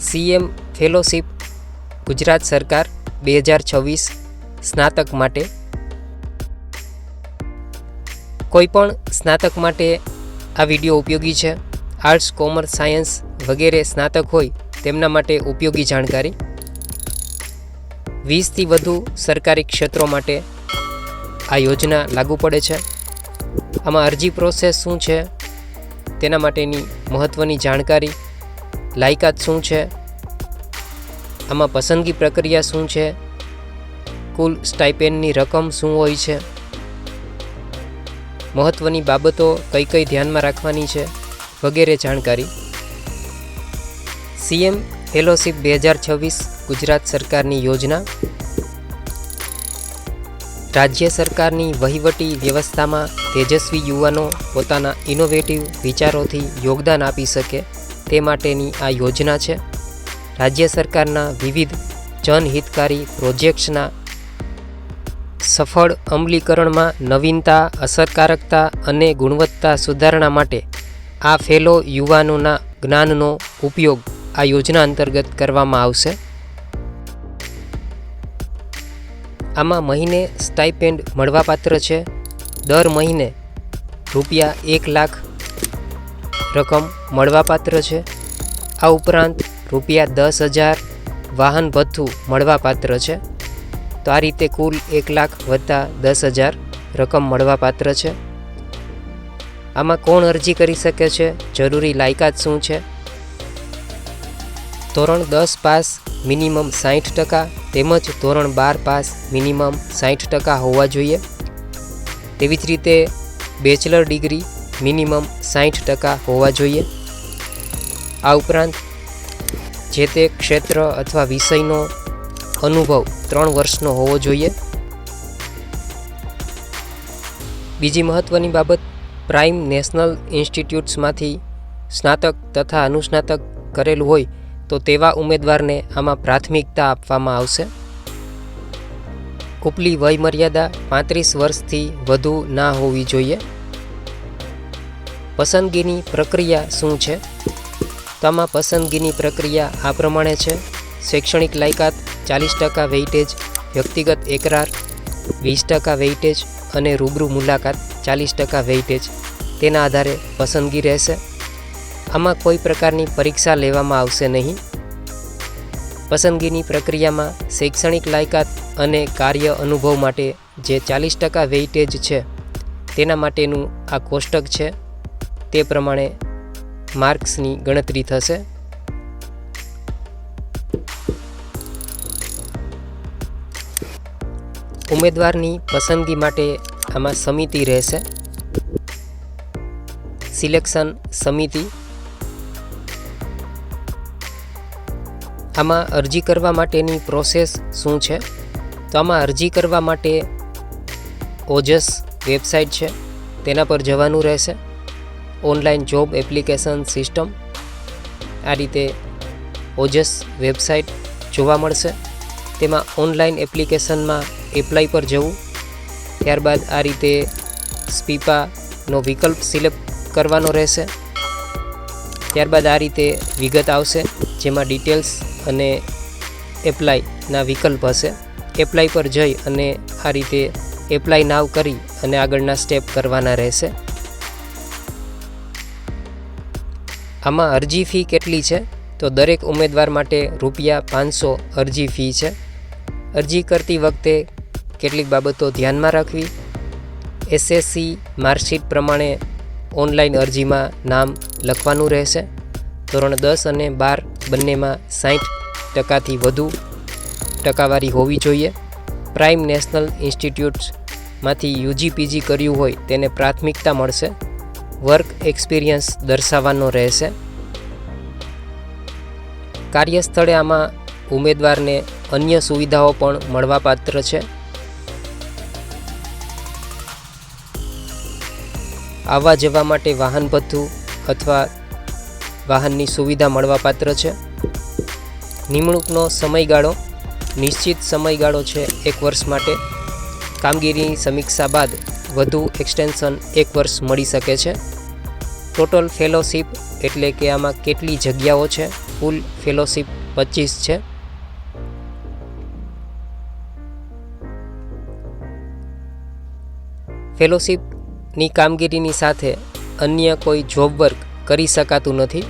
CM fellowship, Gujarat સરકાર બે હજાર છવ્વીસ સ્નાતક માટે. કોઈપણ સ્નાતક માટે આ વીડિયો ઉપયોગી છે? આર્ટ્સ કોમર્સ સાયન્સ વગેરે સ્નાતક હોય તેમના માટે ઉપયોગી જાણકારી. વીસથી વધુ સરકારી ક્ષેત્રો માટે આ યોજના લાગુ પડે છે. આમાં અરજી પ્રોસેસ શું છે? તેના માટેની મહત્ત્વની જાણકારી લાયકાત શું છે? આમાં પસંદગી પ્રક્રિયા શું છે? કુલ સ્ટાઇપેન્ડની રકમ શું હોય છે? મહત્ત્વની બાબતો કઈ કઈ ધ્યાનમાં રાખવાની છે? વગેરે જાણકારી. સીએમ ફેલોશિપ બે હજાર છવ્વીસ ગુજરાત સરકારની યોજના. રાજ્ય સરકારની વહીવટી વ્યવસ્થામાં તેજસ્વી યુવાનો પોતાના ઇનોવેટિવ વિચારોથી યોગદાન આપી શકે. તે માટેની આ યોજના છે. રાજ્ય સરકારના વિવિધ જનહિતકારી પ્રોજેક્ટ્સના સફળ અમલીકરણમાં નવીનતા, અસરકારકતા અને ગુણવત્તા સુધારણા માટે આ ફેલો યુવાનોના જ્ઞાનનો ઉપયોગ આ યોજના અંતર્ગત કરવામાં આવશે. આમાં મહિને સ્ટાઇપેન્ડ મળવાપાત્ર છે. દર મહિને રૂપિયા એક લાખ રકમ મળવાપાત્ર છે? આ ઉપરાંત રૂપિયા દસ હજાર વાહન ભથ્થું મળવાપાત્ર છે? તો આ રીતે કુલ એક લાખ વત્તા દસ હજાર રકમ મળવાપાત્ર છે. આમાં કોણ અરજી કરી શકે છે? જરૂરી લાયકાત શું છે? ધોરણ દસ પાસ મિનિમમ સાઠ ટકા તેમજ ધોરણ બાર પાસ મિનિમમ સાઠ ટકા હોવા જોઈએ. તેવી જ રીતે બેચલર ડિગ્રી મિનિમમ સાઠ ટકા હોવા જોઈએ. આ ઉપરાંત જે તે ક્ષેત્ર અથવા વિષયનો અનુભવ ત્રણ વર્ષનો હોવો જોઈએ. બીજી મહત્ત્વની બાબત, પ્રાઇમ નેશનલ ઇન્સ્ટિટ્યૂટ્સમાંથી સ્નાતક તથા અનુસ્નાતક કરેલું હોય તો તેવા ઉમેદવારને આમાં પ્રાથમિકતા આપવામાં આવશે. ઉપલી વય મર્યાદા પાંત્રીસ વર્ષથી વધુ ના હોવી જોઈએ. પસંદગીની પ્રક્રિયા શું છે? તો આમાં પસંદગીની પ્રક્રિયા આ પ્રમાણે છે. શૈક્ષણિક લાયકાત ચાલીસ ટકા વેઇટેજ, વ્યક્તિગત એકરાર વીસ ટકા વેઇટેજ અને રૂબરૂ મુલાકાત ચાલીસ ટકા વેઇટેજ. તેના આધારે પસંદગી રહેશે. આમાં કોઈ પ્રકારની પરીક્ષા લેવામાં આવશે નહીં. પસંદગીની પ્રક્રિયામાં શૈક્ષણિક લાયકાત અને કાર્ય અનુભવ માટે જે ચાલીસ ટકા વેઇટેજ છે, તેના માટેનું આ કોષ્ટક છે. તે પ્રમાણે માર્ક્સની ગણતરી થશે. ઉમેદવારની પસંદગી માટે આમાં સમિતિ રહેશે. સિલેક્શન સમિતિ. આમાં અરજી કરવા માટેની પ્રોસેસ શું છે? તો આમાં અરજી કરવા માટે ઓજસ વેબસાઇટ છે. તેના પર જવાનું રહેશે. Online job application system. આ રીતે ઓજસ વેબસાઇટ જોવા મળશે. તેમાં ઓનલાઈન એપ્લિકેશનમાં એપ્લાય પર જવું. ત્યારબાદ આ રીતે સ્પીપાનો વિકલ્પ સિલેક્ટ કરવાનો રહેશે. ત્યારબાદ આ રીતે વિગત આવશે, જેમાં ડિટેલ્સ અને એપ્લાયના વિકલ્પ હશે. એપ્લાય પર જઈ અને આ રીતે એપ્લાય નાવ કરી અને આગળના સ્ટેપ કરવાના રહેશે. આમાં અરજી ફી કેટલી છે? તો દરેક ઉમેદવાર માટે રૂપિયા પાંચસો અરજી ફી છે. અરજી કરતી વખતે કેટલીક બાબતો ધ્યાનમાં રાખવી. એસએસસી માર્કશીટ પ્રમાણે ઓનલાઈન અરજીમાં નામ લખવાનું રહેશે. ધોરણ દસ અને બાર બંનેમાં સાઠ ટકાથી વધુ ટકાવારી હોવી જોઈએ. પ્રાઇમ નેશનલ ઇન્સ્ટિટ્યૂટ્સમાંથી યુજી પીજી કર્યું હોય તેને પ્રાથમિકતા મળશે. વર્ક એક્સપિરિયન્સ દર્શાવવાનો રહેશે. કાર્યસ્થળે આમાં ઉમેદવારને અન્ય સુવિધાઓ પણ મળવાપાત્ર છે. આવવા જવા માટે વાહન ભથ્થું અથવા વાહનની સુવિધા મળવાપાત્ર છે. નિમણૂકનો સમયગાળો, નિશ્ચિત સમયગાળો છે એક વર્ષ માટે. કામગીરીની સમીક્ષા બાદ વધુ એક્સટેન્શન એક વર્ષ મળી શકે છે. ટોટલ ફેલોશિપ એટલે કે આમાં કેટલી જગ્યાઓ છે? કુલ ફેલોશિપ પચીસ છે. ફેલોશિપની કામગીરીની સાથે અન્ય કોઈ જોબ વર્ક કરી શકાતું નથી.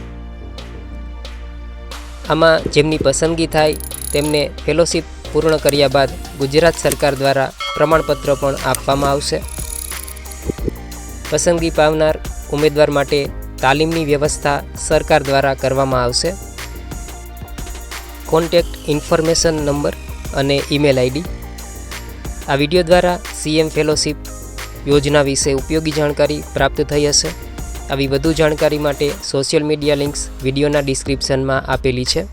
આમાં જેમની પસંદગી થાય તેમને ફેલોશિપ પૂર્ણ કર્યા બાદ ગુજરાત સરકાર દ્વારા પ્રમાણપત્ર પણ આપવામાં આવશે. પસંદગી પામનાર ઉમેદવાર માટે તાલીમની વ્યવસ્થા સરકાર દ્વારા કરવામાં આવશે. કોન્ટેક્ટ ઇન્ફોર્મેશન નંબર અને ઈમેલ આઈડી. આ વીડિયો દ્વારા સીએમ ફેલોશિપ યોજના વિશે ઉપયોગી જાણકારી પ્રાપ્ત થઈ હશે. આવી વધુ જાણકારી માટે સોશિયલ મીડિયા લિંક્સ વિડીયોના ડિસ્ક્રિપ્શનમાં આપેલી છે.